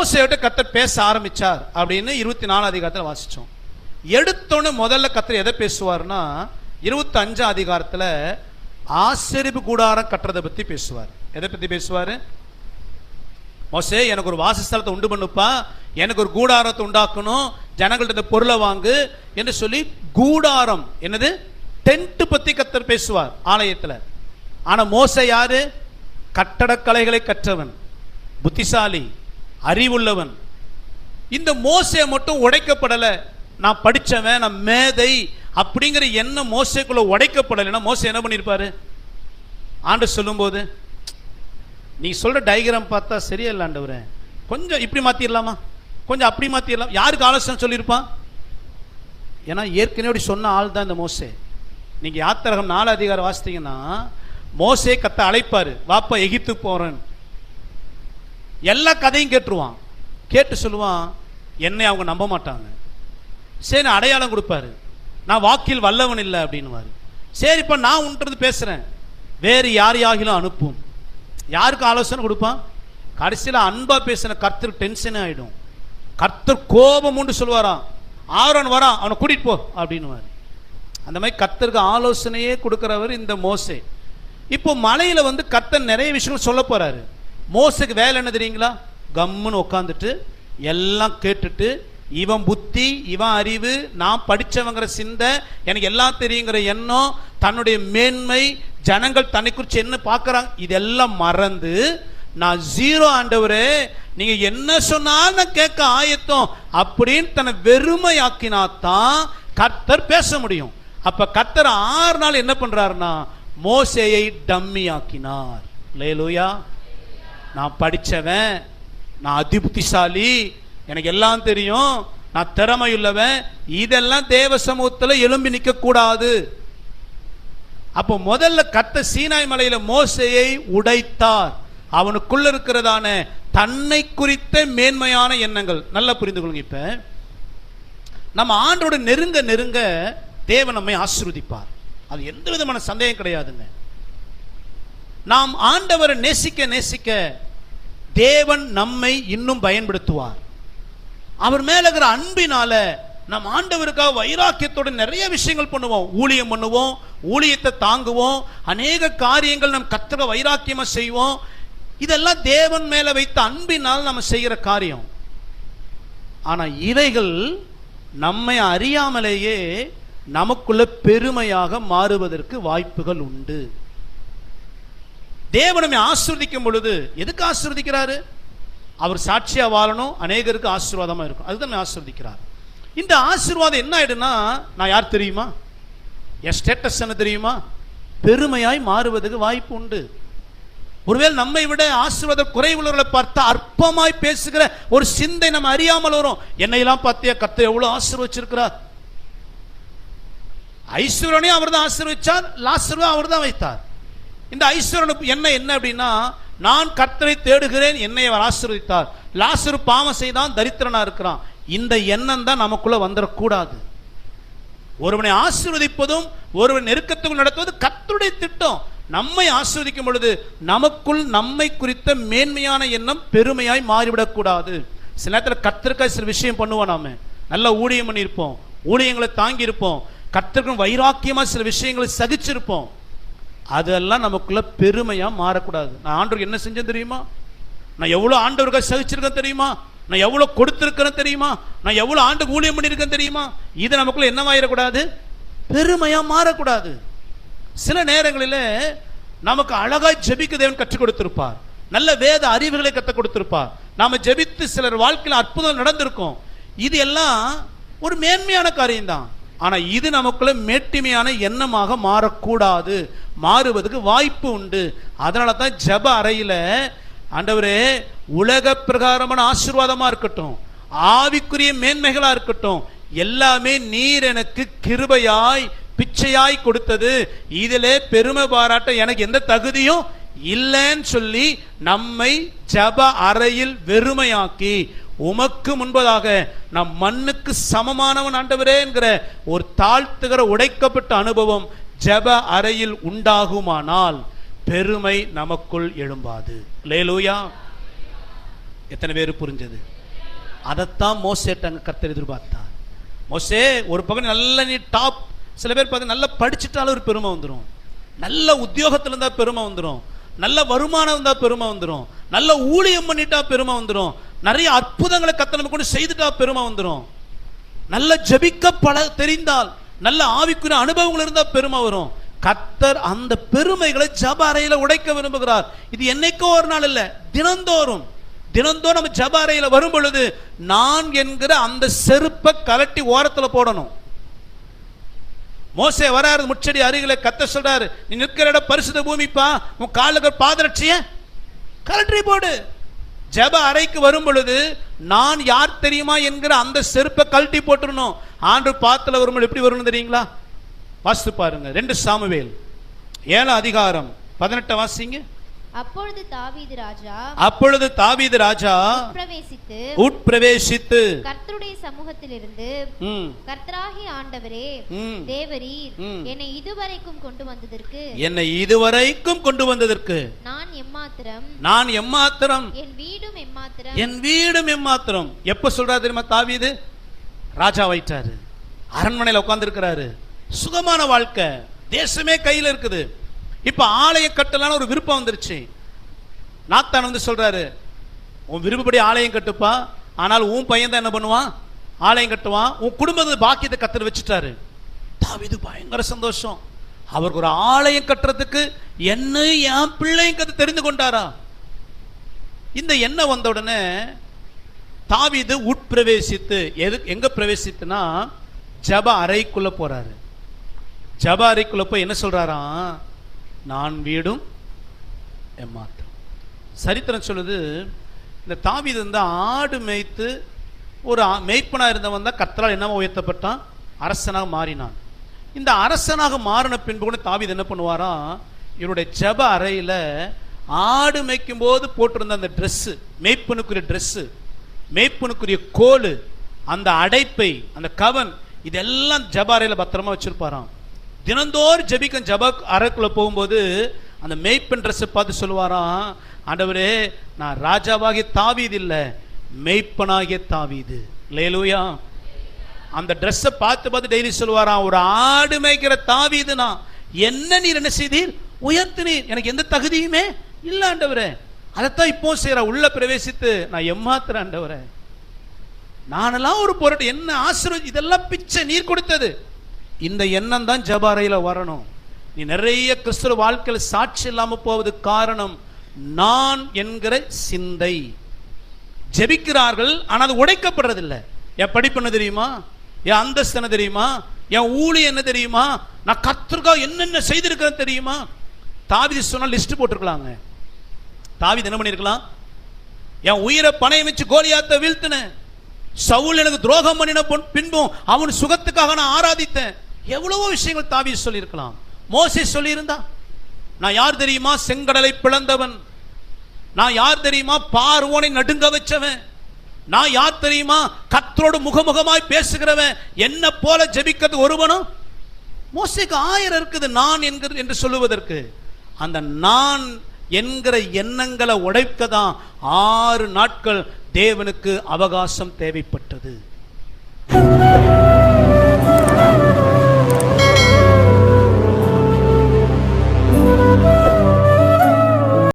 மோசையோட கத்தர் பேச ஆரம்பிச்சார் அப்படின்னு இருபத்தி நாலாம் அதிகாரத்தில் வாசிச்சோம். எடுத்தோன்னு முதல்ல கத்தர் எதை பேசுவார்னா இருபத்தி அஞ்சாம் அதிகாரத்துல ஆசிரிப்பு கூடாரம் கட்டுறதை பத்தி பேசுவார். எதை பத்தி பேசுவாரு? மோசே எனக்கு ஒரு வாசஸ்தலத்தை உண்டு பண்ணுப்பா எனக்கு ஒரு கூடாரத்தை உண்டாக்கணும் ஜனங்கள்ட்ட இந்த பொருளை வாங்கு என்று சொல்லி கூடாரம் என்னது? டென்ட் பத்தி கத்தர் பேசுவார் ஆலயத்துல. ஆனால் மோசே யாரு? கட்டடக்கலைகளை கற்றவன். புத்திசாலி. அறிவுள்ளவன். இந்த மோசே மட்டும் உடைக்கப்படலை. நான் படிச்சவன் நான் மேதை அப்படிங்கிற எண்ணம் மோசேக்குள்ள உடைக்கப்படலைன்னா மோசை என்ன பண்ணியிருப்பாரு ஆண்டு சொல்லும்போது நீ சொல்கிற டைகிராம் பார்த்தா சரியா இல்லை கொஞ்சம் இப்படி மாற்றிடலாமா கொஞ்சம் அப்படி மாற்றிடலாம் யாருக்கு ஆலோசனை சொல்லியிருப்பான் ஏன்னா ஏற்கனவே சொன்ன ஆள் தான் இந்த மோசே. நீங்கள் யாத்திரகம் நாலு அதிகாரம் வாசித்தீங்கன்னா மோசே கத்த அழைப்பார் வாப்பா எகிப்து போகிறேன் எல்லா கதையும் கேட்டுருவான். கேட்டு சொல்லுவான் என்னை அவங்க நம்ப மாட்டாங்க. சரி அடையாளம் கொடுப்பாரு. நான் வாக்கில் வல்லவன் இல்லை அப்படின்னுவாரு. சரி இப்போ நான் உன்றது பேசுகிறேன் வேறு யார் யாகிலும் அனுப்பும். யாருக்கு ஆலோசனை கொடுப்பான்? கடைசியில் அன்பாக பேசின கர்த்தர் டென்ஷன் ஆகிடும் கர்த்தர் கோபம் உண்டு சொல்லுவாராம். ஆரோன் வரான் அவனை கூட்டிகிட்டு போ அப்படின்னுவார். அந்த மாதிரி கர்த்தருக்கு ஆலோசனையே கொடுக்குறவர் இந்த மோசே. இப்போ மலையில் வந்து கர்த்தர் நிறைய விஷயங்கள் சொல்ல போகிறாரு மோசைக்கு வேலை என்ன தெரியுங்களா? கம்முன்னு உட்காந்துட்டு எல்லாம் கேட்டுட்டு இவன் புத்தி இவன் அறிவு நான் படித்தவங்கிற சிந்தை எனக்கு எல்லாம் தெரியுங்கிற எண்ணம் தன்னுடைய மேன்மை ஜனங்கள் தன்னை குறித்து என்ன பார்க்குறாங்க? இதெல்லாம் மறந்து நான் ஜீரோ ஆண்டவரே நீங்க என்ன சொன்னாலும் நான் கேட்க ஆயத்தம் அப்படின்னு தன்னை வெறுமையாக்கினாதான் கர்த்தர் பேச முடியும். அப்ப கர்த்தர் ஆறு நாள் என்ன பண்றாருன்னா மோசையை டம்மி ஆக்கினார் லேலூயா. நான் படித்தவன் நான் அதிபுத்திசாலி எனக்கு எல்லாம் தெரியும். நான் திறமையுள்ளவன். இதெல்லாம் தேவ சமூகத்தில் எழும்பி நிற்கக்கூடாது அப்போ முதல்ல கத்த சீனாய் மலையில் மோசையை உடைத்தார். அவனுக்குள்ள இருக்கிறதான தன்னை குறித்த மேன்மையான எண்ணங்கள். நல்லா புரிந்து கொள்ளுங்க இப்ப. நம்ம ஆண்டோட நெருங்க நெருங்க தேவன் நம்மை ஆசிர்வதிப்பார். அது எந்த விதமான சந்தேகம் கிடையாதுங்க. நாம் ஆண்டவரை நேசிக்க நேசிக்க தேவன் நம்மை இன்னும் பயன்படுத்துவார். அவர் மேல இருக்கிற அன்பினால நம் ஆண்டவருக்காக வைராக்கியத்தோட நிறைய விஷயங்கள் பண்ணுவோம். ஊழியம் பண்ணுவோம் ஊழியத்தை தாங்குவோம் அநேக காரியங்கள் நம் கத்திர வைராக்கியமா செய்வோம். இதெல்லாம் தேவன் மேல வைத்த அன்பினால் நம்ம செய்கிற காரியம். ஆனா இவைகள் நம்மை அறியாமலேயே நமக்குள்ள பெருமையாக மாறுவதற்கு வாய்ப்புகள் உண்டு. தேவன் நம்மை ஆசிர்வதிக்கும் பொழுது எதுக்கு ஆசிர்வதிக்கிறாரு? அவர் சாட்சியா வாழணும் அநேகருக்கு ஆசீர்வாதமா இருக்கும் அதுதான் நம்மை ஆசிர்வதிக்கிறார். இந்த ஆசீர்வாதம் என்ன ஆயிடுனா நான் யார் தெரியுமா? என் ஸ்டேட்டஸ் என்ன தெரியுமா? பெருமையாய் மாறுவதற்கு வாய்ப்பு உண்டு. ஒருவேளை நம்மை விட ஆசீர்வாத குறைவுள்ளவர்களை பார்த்தா அற்பமாய் பேசுகிற ஒரு சிந்தை நம்ம அறியாமல் வரும். என்னையெல்லாம் பார்த்தியா? கத்த எவ்வளவு ஆசீர்வச்சிருக்கிறார். ஐஸ்வரனையும் அவர் தான் ஆசீர்வச்சார் லாஸ்வரும் அவர் தான் வைத்தார். இந்த ஐஸ்வரனுக்கு என்ன என்ன அப்படின்னா நான் கர்த்தரை தேடுகிறேன் என்னை அவர் ஆசீர்வதித்தார். லாசரு பாவம் செய்தான் தரித்திரனா இருக்கிறான். இந்த எண்ணம் தான் நமக்குள்ள வந்துடக்கூடாது. ஒருவனை ஆசீர்வதிப்பதும் ஒருவன் நெருக்கத்துக்குள் நடத்துவது கத்தருடைய திட்டம். நம்மை ஆசீர்வதிக்கும் பொழுது நமக்குள் நம்மை குறித்த மேன்மையான எண்ணம் பெருமையாய் மாறிவிடக்கூடாது. சில நேரத்தில் கர்த்தருக்காக சில விஷயம் பண்ணுவோம் நாம. நல்ல ஊழியம் பண்ணியிருப்போம். ஊழியங்களை தாங்கியிருப்போம். இருப்போம் வைராக்கியமாக சில விஷயங்களை சகிச்சிருப்போம். அதெல்லாம் நமக்குள்ள பெருமையாக மாறக்கூடாது. நான் ஆண்டவர் என்ன செஞ்சேன் தெரியுமா? நான் எவ்வளோ ஆண்டவருக்காக சகிச்சிருக்கேன் தெரியுமா? நான் எவ்வளோ கொடுத்துருக்கிறேன் தெரியுமா? நான் எவ்வளோ ஆண்டு ஊழியம் பண்ணியிருக்கேன் தெரியுமா? இது நமக்குள்ள என்னவாயிடக்கூடாது பெருமையாக மாறக்கூடாது. சில நேரங்களில் நமக்கு அழகாய் ஜெபிக்க தேவன் கற்றுக் கொடுத்திருப்பார். நல்ல வேத அறிவுகளை கற்றுக் கொடுத்திருப்பார். நாம ஜெபித்து சிலர் வாழ்க்கையில் அற்புதம் நடந்திருக்கும். இது எல்லாம் ஒரு மேன்மையான காரியம்தான். ஆனால் இது நமக்குள்ள மேட்டிமையான எண்ணமாக மாறக்கூடாது. மாறுவதற்கு வாய்ப்பு உண்டு. அதனால தான் ஜெப அறையில் ஆண்டவரே உலக பிரகாரமான ஆசீர்வாதமாக இருக்கட்டும் ஆவிக்குரிய மேன்மைகளாக இருக்கட்டும் எல்லாமே நீர் எனக்கு கிருபையாய் பிச்சையாய் கொடுத்தது. இதிலே பெருமை பாராட்ட எனக்கு எந்த தகுதியும் இல்லைன்னு சொல்லி நம்மை ஜப அறையில் வெறுமையாக்கி உமக்கு முன்பதாக நம் மண்ணுக்கு சமமானவன் ஆண்டவரே என்கிற ஒரு தாழ்த்துகிற உடைக்கப்பட்ட அனுபவம் ஜப அறையில் உண்டாகுமானால் பெருமை நமக்குள் எழும்பாது. லேலூயா எத்தனை பேர் புரிஞ்சது? அதைத்தான் மோசேட்டாங்க கர்த்தர் எதிர்பார்த்தார். மோசே ஒரு பக்கம் நல்ல நீ டாப் சில பேர் பார்த்து நல்லா படிச்சுட்டாலும் ஒரு பெருமை வந்துடும் நல்ல உத்தியோகத்தில் இருந்தால் பெருமை வந்துடும் நல்ல வருமானம் இருந்தால் பெருமை வந்துடும் நல்ல ஊழியம் பண்ணிட்டா பெருமை வந்துடும் நிறைய அற்புதங்களை கத்த கொண்டு செய்துட்டா பெருமை வந்துடும் நல்ல ஜெபிக்க பல தெரிந்தால் நல்ல ஆவிக்குரிய அனுபவங்கள் இருந்தா பெருமை வரும். கத்தர் அந்த பெருமைகளை ஜப அறையில உடைக்க விரும்புகிறார். இது என்னைக்கோ ஒரு நாள் இல்ல தினந்தோறும். தினந்தோறும் நம்ம ஜப அறையில வரும் பொழுது நான் என்கிற அந்த செருப்பை கலட்டி ஓரத்துல போடணும். மோசே வராரு முச்சடி அருகில கத்த சொல்றாரு நீ நிற்கிற இடம் பரிசுத்த பூமிப்பா உன் காலுக்கு பாதரட்சிய? கலட்டி போடு. ஜப அறைக்கு வரும் பொழுது நான் யார் தெரியுமா என்கிற அந்த செருப்பை கழட்டி போட்டுருணும் ஆண்டு பாத்துல வரும்போது எப்படி வரும்னு தெரியுங்களா? வாசித்து பாருங்க. ரெண்டு சாமுவேல். ஏழாம் அதிகாரம். பதினெட்டு வாசிங்க. அப்பொழுது தாவீது ராஜா அப்பொழுது தாவீது ராஜா பிரவேசித்து உட்பிரவேசித்து கர்த்தருடைய சமூகத்திலிருந்து கர்த்தராகி ஆண்டவரே தேவரீர். என்னை இதுவரைக்கும் கொண்டு வந்ததற்கு என்னை இதுவரைக்கும் கொண்டு வந்ததற்கு நான் எம்மாத்திரம். நான் எம்மாத்திரம். என் வீடும் எம்மாத்திரம். என் வீடும் எம்மாத்திரம். எப்ப சொல்றாரு தெரியுமா தாவீது? ராஜா வைட்டாரு அரண்மனையில உட்காந்துருக்கிறாரு சுகமான வாழ்க்கை. தேசமே கையில இருக்குது. இப்போ ஆலயம் கட்டலான ஒரு விருப்பம் வந்துருச்சு. நாத்தான் வந்து சொல்றாரு உன் விருப்பப்படி ஆலயம் கட்டுப்பா. ஆனால் உன் பையன் தான் என்ன பண்ணுவான்? ஆலயம் கட்டுவான். உன் குடும்பத்தை பாக்கியத்தை கத்தர் வச்சுட்டாரு. தாவிது பயங்கர சந்தோஷம். அவருக்கு ஒரு ஆலயம் கட்டுறதுக்கு என்ன என் பிள்ளையும் கற்று தெரிந்து கொண்டாரா? இந்த எண்ணம் வந்த உடனே தாவிது உட்பிரவேசித்து எது எங்க பிரவேசித்துனா ஜப அறைக்குள்ள போறாரு. ஜப அறைக்குள்ள போய் என்ன சொல்றாராம்? நான் வீடும் எம்மாத்திரம் சரித்திரம் சொல்லுது இந்த தாவிது வந்து ஆடு மேய்த்து ஒரு ஆ- மேய்ப்பனா இருந்தவன் தான் கத்தரால் என்னவோ உயர்த்தப்பட்டான் அரசனாக மாறினான். இந்த அரசனாக மாறின பின்பு கூட தாவீது என்ன பண்ணுவாராம்? இவருடைய ஜப அறையில ஆடு மேய்க்கும் போது போட்டிருந்த அந்த ட்ரெஸ்ஸு மெய்ப்பனுக்குரிய ட்ரெஸ்ஸு மேய்ப்பனுக்குரிய கோல் அந்த அடைப்பை அந்த கவன் இதெல்லாம் ஜப பத்திரமா வச்சிருப்பாராம். தினந்தோறும் ஜபிக்கும் ஜப அறைக்குள்ள போகும்போது அந்த மேய்ப்பன் ட்ரெஸ்ஸை பார்த்து சொல்லுவாராம் ஆண்டவரே நான் ராஜாவாகிய தாவீது இல்லை மெய்ப்பனாகிய தாவீது. இல்லையலூயா அந்த ட்ரெஸ்ஸை பார்த்து பார்த்து டெய்லி சொல்லுவாராம் ஒரு ஆடு மேய்க்கிற தாவீதுனா என்ன நீர் என்ன செய்தீர்? உயர்த்தினீர். எனக்கு எந்த தகுதியுமே இல்லை ஆண்டவரே. அதைத்தான் இப்போ செய்யற உள்ள பிரவேசித்து நான் எம்மாத்திர ஆண்டவரே. நானெல்லாம் ஒரு பொருட்டு என்ன ஆசீர்வதி இதெல்லாம் பிச்சை நீர் கொடுத்தது. இந்த எண்ணம் தான் ஜபாரையில் வரணும். நீ நிறைய கிறிஸ்துவ வாழ்க்கையில் சாட்சி இல்லாமல் போவது காரணம் நான் என்கிற சிந்தை. ஜெபிக்கிறார்கள் ஆனால் அது உடைக்கப்படுறதில்லை. என் படிப்பு என்ன தெரியுமா? என் அந்தஸ்து என்ன தெரியுமா? என் ஊழி என்ன தெரியுமா? நான் கத்திருக்கா என்னென்ன செய்திருக்கிறேன் தெரியுமா? தாவிதி சொன்னால் லிஸ்ட் போட்டிருக்கலாங்க. தாவிது என்ன பண்ணிருக்கலாம்? என் உயிரை பணையம் வச்சு கோலியாத்த வீழ்த்தினேன். சவுல் எனக்கு துரோகம் பண்ணின பொன்- பின்பும் அவன் சுகத்துக்காக நான் ஆராதித்தேன். எவ்வளவோ விஷயங்கள் தாவி சொல்லியிருக்கலாம். மோசை சொல்லியிருந்தா நான் யார் தெரியுமா? செங்கடலை பிளந்தவன். நான் யார் தெரியுமா? பார்வோனை நடுங்க வச்சவன். நான் யார் தெரியுமா? கத்தரோடு முகமுகமாய் பேசுகிறவன். என்ன போல ஜெபிக்கிறது ஒருவனும் மோசிக்கு ஆயிரம் இருக்குது நான் என்கிற என்று சொல்லுவதற்கு. அந்த நான் என்கிற எண்ணங்களை உடைக்க தான் ஆறு நாட்கள் தேவனுக்கு அவகாசம் தேவைப்பட்டது.